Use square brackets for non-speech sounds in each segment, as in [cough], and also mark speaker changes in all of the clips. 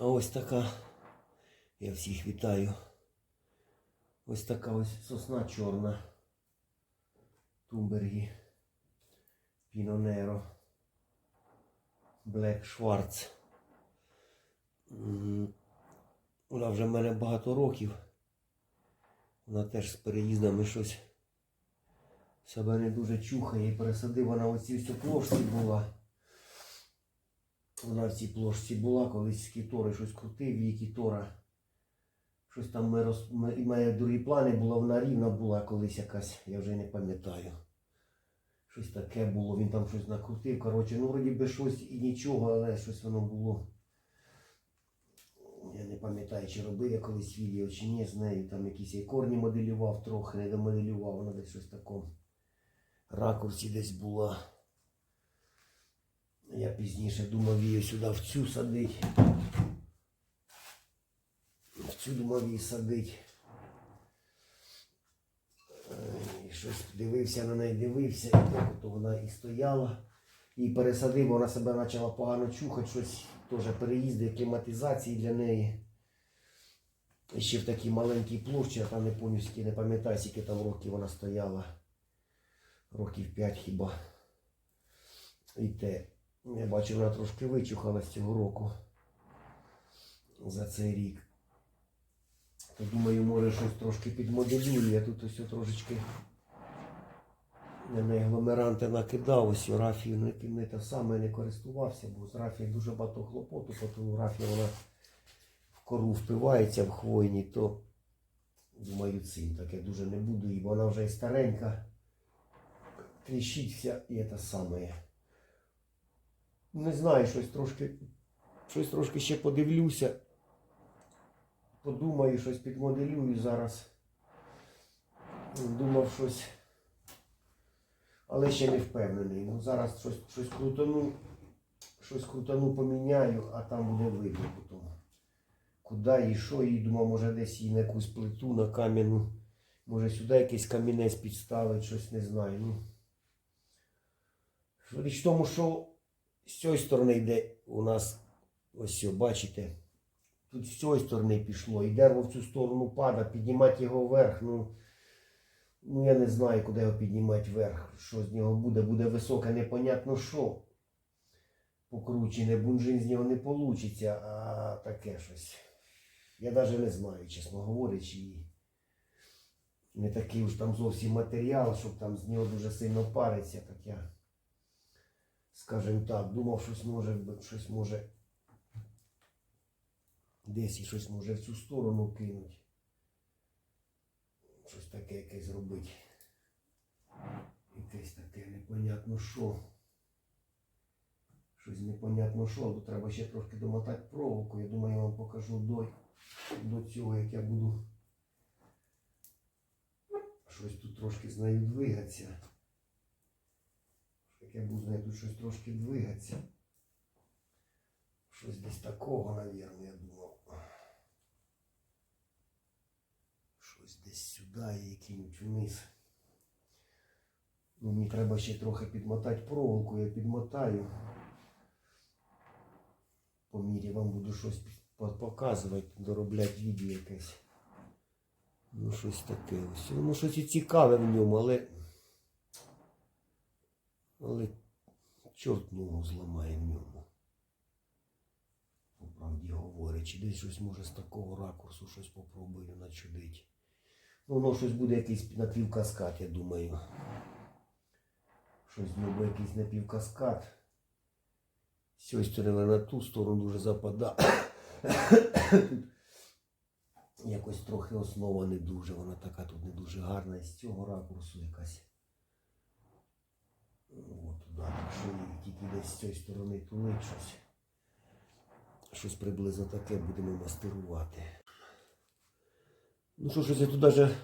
Speaker 1: А ось така, я всіх вітаю. Ось така ось сосна чорна. Тумбергі. Пінонеро. Блек Шварц. Вона вже в мене багато років. Вона теж з переїздами щось себе не дуже чухає і пересадив вона оці всю плошці була. Вона в цій плошці була, колись кітори щось крутив, її кітора. Щось там ми роз... і мене другі плани було, вона рівна була колись якась, я вже не пам'ятаю. Щось таке було, він там щось накрутив. Коротше, ну вроді би щось і нічого, але щось воно було. Я не пам'ятаю, чи робив я колись відео, чи ні з нею. Там якісь я корні моделював трохи, не домоделював, вона десь щось в такому ракурсі десь була. Я пізніше думав її сюди в цю садить. В цю думав її садить. Е, І щось дивився на неї, дивився, і от вона і стояла. І пересадив, вона себе почала погано чухати, щось теж переїзди, кліматизації для неї. І ще в такій маленькій площі, я там не пам'ятаю, скільки не пам'ятаю, скільки там років вона стояла. Років 5 хіба. І те. Я бачу, вона трошки вичухала з цього року за цей рік. То думаю, може щось трошки підмоделюю. Я тут ось трошечки на неї гломеранти накидав, ось рафію не, не те саме не користувався, бо з рафії дуже багато хлопоту, тому рафія вона в кору впивається в хвойні, то думаю, цим таке дуже не буду, і вона вже і старенька, тріщить вся і те саме. Не знаю, щось трошки, щось трошки ще подивлюся. Подумаю, щось підмоделюю зараз. Думав щось. Але ще не впевнений. Ну зараз щось, щось крутану, щось крутану поміняю, а там буде видно потім. Куди і що, і думав, може десь її на якусь плиту, на кам'яну. Може сюди якийсь камінець підставить, щось не знаю. Ну. Річ в тому, що з цієї сторони йде у нас, ось бачите, тут з цієї сторони пішло, і дерево в цю сторону пада, піднімати його вверх, ну, ну я не знаю, куди його піднімати вверх, що з нього буде, буде високе, непонятно що. Покручене, бунжин з нього не вийде, а таке щось. Я навіть не знаю, чесно говорячи, не такий уж там зовсім матеріал, щоб там з нього дуже сильно париться, так я скажімо так, думав, щось може, щось може десь і щось може в цю сторону кинути. Щось таке якесь зробити. Якесь таке непонятно що. Щось непонятно що, бо треба ще трошки домотати проволоку. Я думаю, я вам покажу до, до цього, як я буду щось тут трошки з нею двигатися. З нею тут щось трошки двигатися. Щось десь такого, навірно, я думав. Щось десь сюди і кинуть вниз. Ну, мені треба ще трохи підмотати проволоку, я підмотаю. По мірі вам буду щось показувати, доробляти відео якесь. Ну, щось таке ось. Ну, щось і цікаве в ньому, але. Але чорт ногу зламає в ньому. По правді говорячи, десь щось може з такого ракурсу щось попробую начудити. Ну, воно щось буде якийсь напівкаскад, я думаю. Щось з нього якийсь напівкаскад. З цієї на ту сторону дуже западає. Якось трохи основа не дуже, вона така тут не дуже гарна. І з цього ракурсу якась. От туди, якщо тільки десь з цієї сторони тулить щось. Щось приблизно таке будемо мастерувати. Ну що, щось я тут даже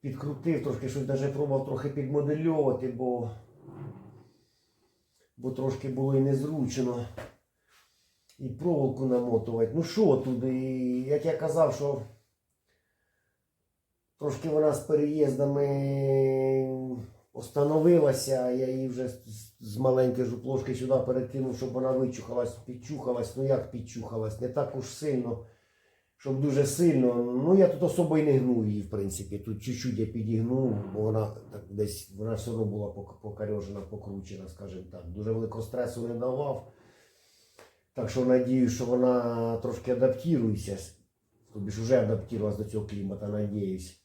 Speaker 1: підкрутив, трошки щось даже пробував трохи підмодельовувати, бо, бо трошки було і незручно. І проволоку намотувати. Ну що тут, і, як я казав, що трошки вона з переїздами остановилася, я її вже з- маленької жуплошки сюди перекинув, щоб вона вичухалась, підчухалась. Ну як підчухалась? Не так уж сильно, щоб дуже сильно. Ну я тут особо і не гнув її, в принципі. Тут чуть-чуть я підігнув, бо вона так десь вона все одно була пок- покарьожена, покручена, скажімо так. Дуже великого стресу не давав. Так що надію, що вона трошки адаптується. Тобі ж вже адаптувалась до цього клімата, надіюсь.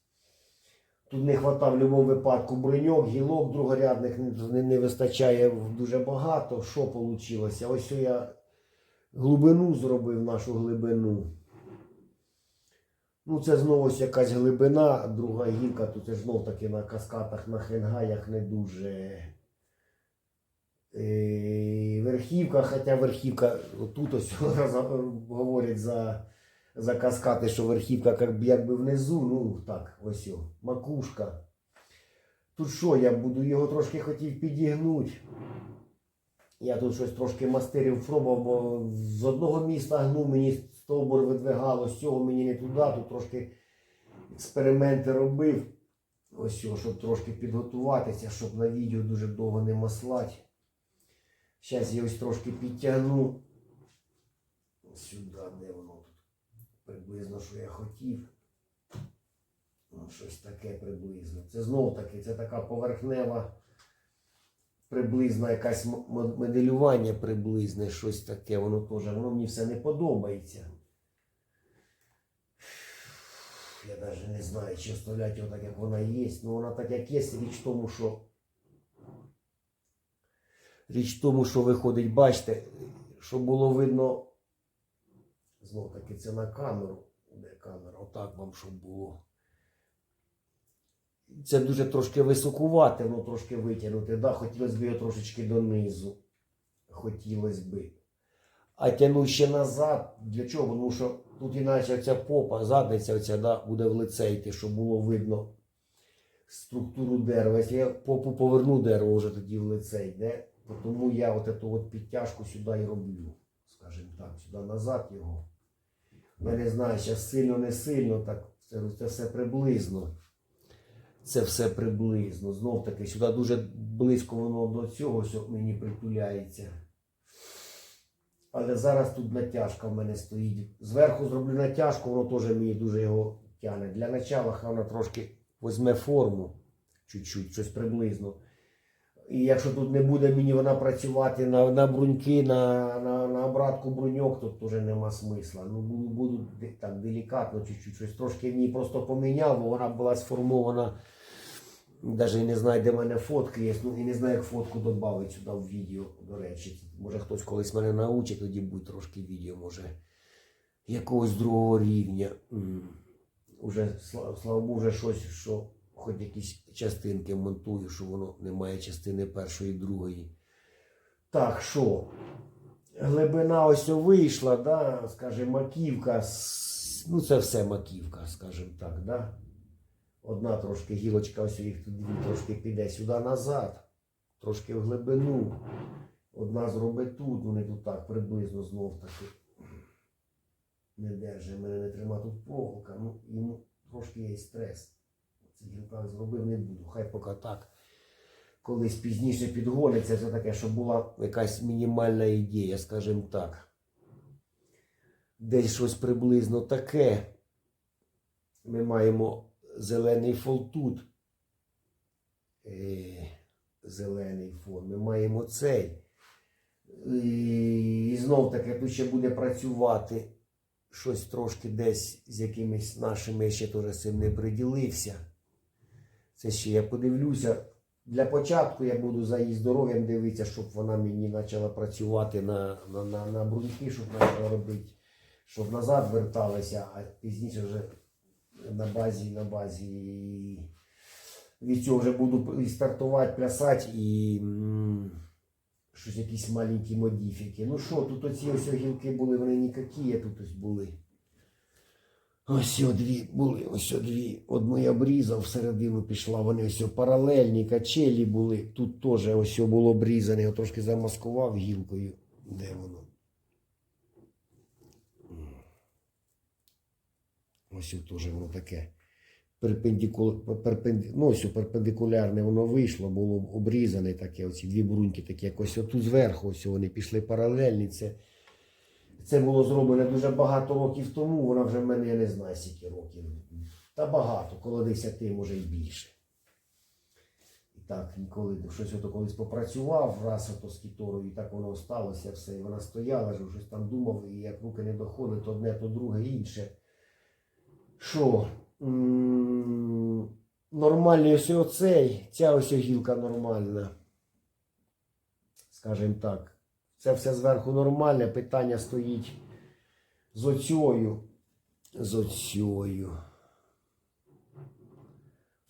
Speaker 1: Тут не вистачає в будь-якому випадку броньок, гілок другорядних не, не, не вистачає дуже багато. Що вийшло? Ось я глибину зробив нашу глибину. Ну, це знову ось якась глибина, друга гілка, тут це знов таки на каскатах, на хенгаях не дуже. Е, верхівка, хоча верхівка, тут ось [laughs] говорять за, за каскати, що верхівка як, якби внизу, ну так, ось о, макушка. Тут що, я буду його трошки хотів підігнути. Я тут щось трошки мастерів пробував, бо з одного міста гнув, мені стовбур видвигало, з цього мені не туди, тут трошки експерименти робив. Ось, о, щоб трошки підготуватися, щоб на відео дуже довго не маслати. Зараз я ось трошки підтягну сюди, де воно приблизно, що я хотів. Ну, щось таке приблизно. Це знову таки, це така поверхнева, приблизна якась моделювання приблизне, щось таке, воно теж, воно мені все не подобається. Я навіть не знаю, чи оставляти його так, як вона є. Ну вона так, як є, річ тому, що Річ тому, що виходить, бачите, щоб було видно. Знов таки це на камеру. Де камера? Отак вам, щоб було. Це дуже трошки високувати, воно трошки витягнути. Да, хотілося б його трошечки донизу. Хотілося би. А тяну ще назад. Для чого? Тому що тут іначе ця попа, задниця оця, да, буде в лице йти, щоб було видно структуру дерева. Якщо я попу поверну дерево, вже тоді в лице йде. Тому я от от підтяжку сюди і роблю. Скажімо так, сюди назад його. Я не знаю, зараз сильно, не сильно, так це, це все приблизно. Це все приблизно. Знов таки, сюди дуже близько воно до цього що мені притуляється. Але зараз тут натяжка в мене стоїть. Зверху зроблю натяжку, воно теж мені дуже його тягне. Для начала хай вона трошки візьме форму, чуть-чуть, щось приблизно. І якщо тут не буде мені вона працювати на, на бруньки, на, на, на обратку бруньок, то теж нема смисла. Ну, буду, так делікатно, чуть-чуть щось трошки в ній просто поміняв, бо вона була сформована. Навіть не знаю, де в мене фотки є, ну і не знаю, як фотку додати сюди в відео, до речі. Може хтось колись мене научить, тоді буде трошки відео, може якогось другого рівня. Уже, слава Богу, вже щось, що хоч якісь частинки монтую, що воно не має частини першої і другої. Так, що? Глибина ось вийшла, да, скажімо, маківка. Ну, це все маківка, скажімо так, да? Одна трошки гілочка, ось їх тут дві трошки піде сюди назад, трошки в глибину. Одна зробить тут, вони тут так приблизно знов таки. Не держить, мене не трима тут проволока. Ну, йому трошки є стрес. Гілках зробив не буду. Хай поки так. Колись пізніше підгониться, це таке, щоб була якась мінімальна ідея, скажімо так. Десь щось приблизно таке. Ми маємо зелений фон тут. Е, зелений фон. Ми маємо цей. І, знов таки тут ще буде працювати щось трошки десь з якимись нашими я ще теж цим не приділився. Це ще я подивлюся. Для початку я буду за її здоров'ям дивитися, щоб вона мені почала працювати на, на, на, на бруньки, щоб почала робити, щоб назад верталася, а пізніше вже на базі, на базі від цього вже буду і стартувати, плясати і щось якісь маленькі модифіки. Ну що, тут оці ось гілки були, вони ніякі, тут ось були. Ось дві були, ось дві. Одну я обрізав, всередину пішла, вони ось паралельні, качелі були. Тут теж ось було обрізане, я трошки замаскував гілкою. Де воно? Ось теж воно таке перпендикула, перпенди, ну, перпендикулярне воно вийшло, було обрізане таке, оці дві бруньки такі, якось отут зверху, ось вони пішли паралельні. Це, це було зроблено дуже багато років тому, вона вже в мене, я не знаю, скільки років. Та багато, коло 10, може і більше. І так, ніколи щось ото колись попрацював, раз ото з кіторою, і так воно сталося все. І вона стояла, що щось там думав, і як руки не доходили, то одне, то друге інше. Що? Нормальний ось оцей, ця ось гілка нормальна. Скажімо так. Це все зверху нормальне. Питання стоїть з оцьою. З оцьою.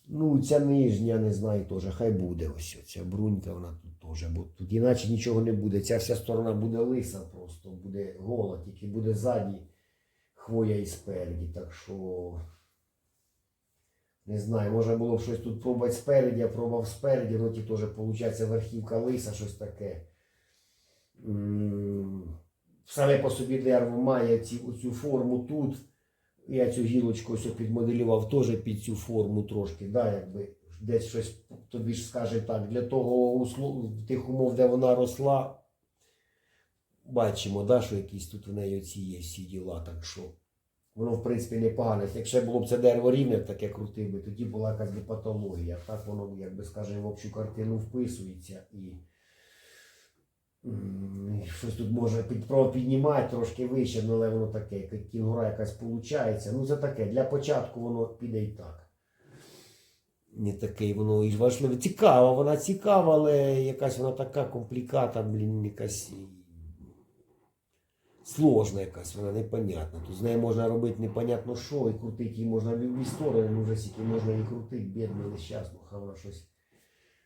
Speaker 1: Ну, ця нижня, не знаю теж, хай буде ось ця брунька, вона тут теж, бо тут іначе нічого не буде. Ця вся сторона буде лиса просто, буде гола, тільки буде ззаді хвоя і спереді. Так що не знаю, може було б щось тут пробувати спереді, я пробував спереді, ну ті теж виходить верхівка лиса, щось таке. Саме по собі дерево має оцю форму тут. Я цю гілочку ось підмоделював теж під цю форму трошки, да, якби десь щось тобі ж скаже так, для того тих умов, де вона росла, бачимо, да, що якісь тут в неї ці є всі діла, так що воно в принципі непогано. Якщо було б це дерево рівне, таке крутив би, тоді була якась би патологія. Так воно, якби скажемо, в общу картину вписується і. Щось тут може під, піднімати трошки вище, ну, але воно таке, як кінгура якась виходить. Ну, це таке. Для початку воно піде і так. Не таке, воно і важливо. Цікава, вона цікава, але якась вона така компліката, блін, якась сложна якась, вона непонятна. Тут з нею можна робити непонятно що, і крутити її можна в любі сторони, ну вже скільки можна її крутити, бідно, нещасно, хай вона щось.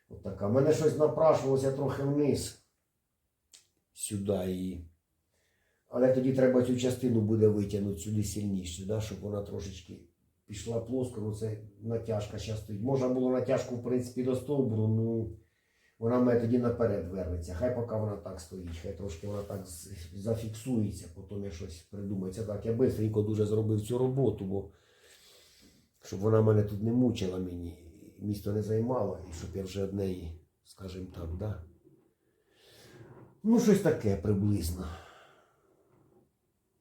Speaker 1: Отака. У мене щось напрашувалося трохи вниз сюди і. Але тоді треба цю частину буде витягнути сюди сильніше, да, щоб вона трошечки пішла плоско, ну це натяжка стоїть. Можна було натяжку, в принципі, до стовбуру, ну вона мене тоді наперед вернеться. Хай поки вона так стоїть, хай трошки вона так зафіксується, потім я щось придумається. Так, я швидко дуже зробив цю роботу, бо щоб вона мене тут не мучила мені, місто не займало, і щоб я вже од неї, скажімо так, да. Ну, щось таке приблизно.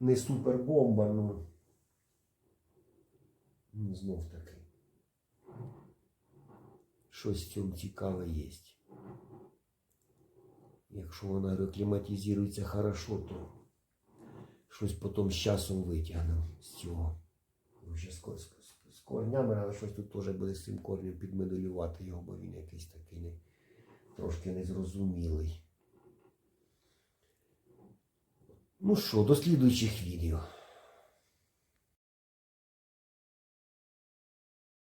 Speaker 1: Не супербомба, ну. Ну, знов таки. Щось в цьому цікаве є. Якщо вона рекліматизується хорошо, то щось потім з часом витягнемо з цього. Вже з, корнями, але щось тут теж буде з цим корнем підмоделювати його, бо він якийсь такий не, трошки незрозумілий. Ну що, до слідуючих відео.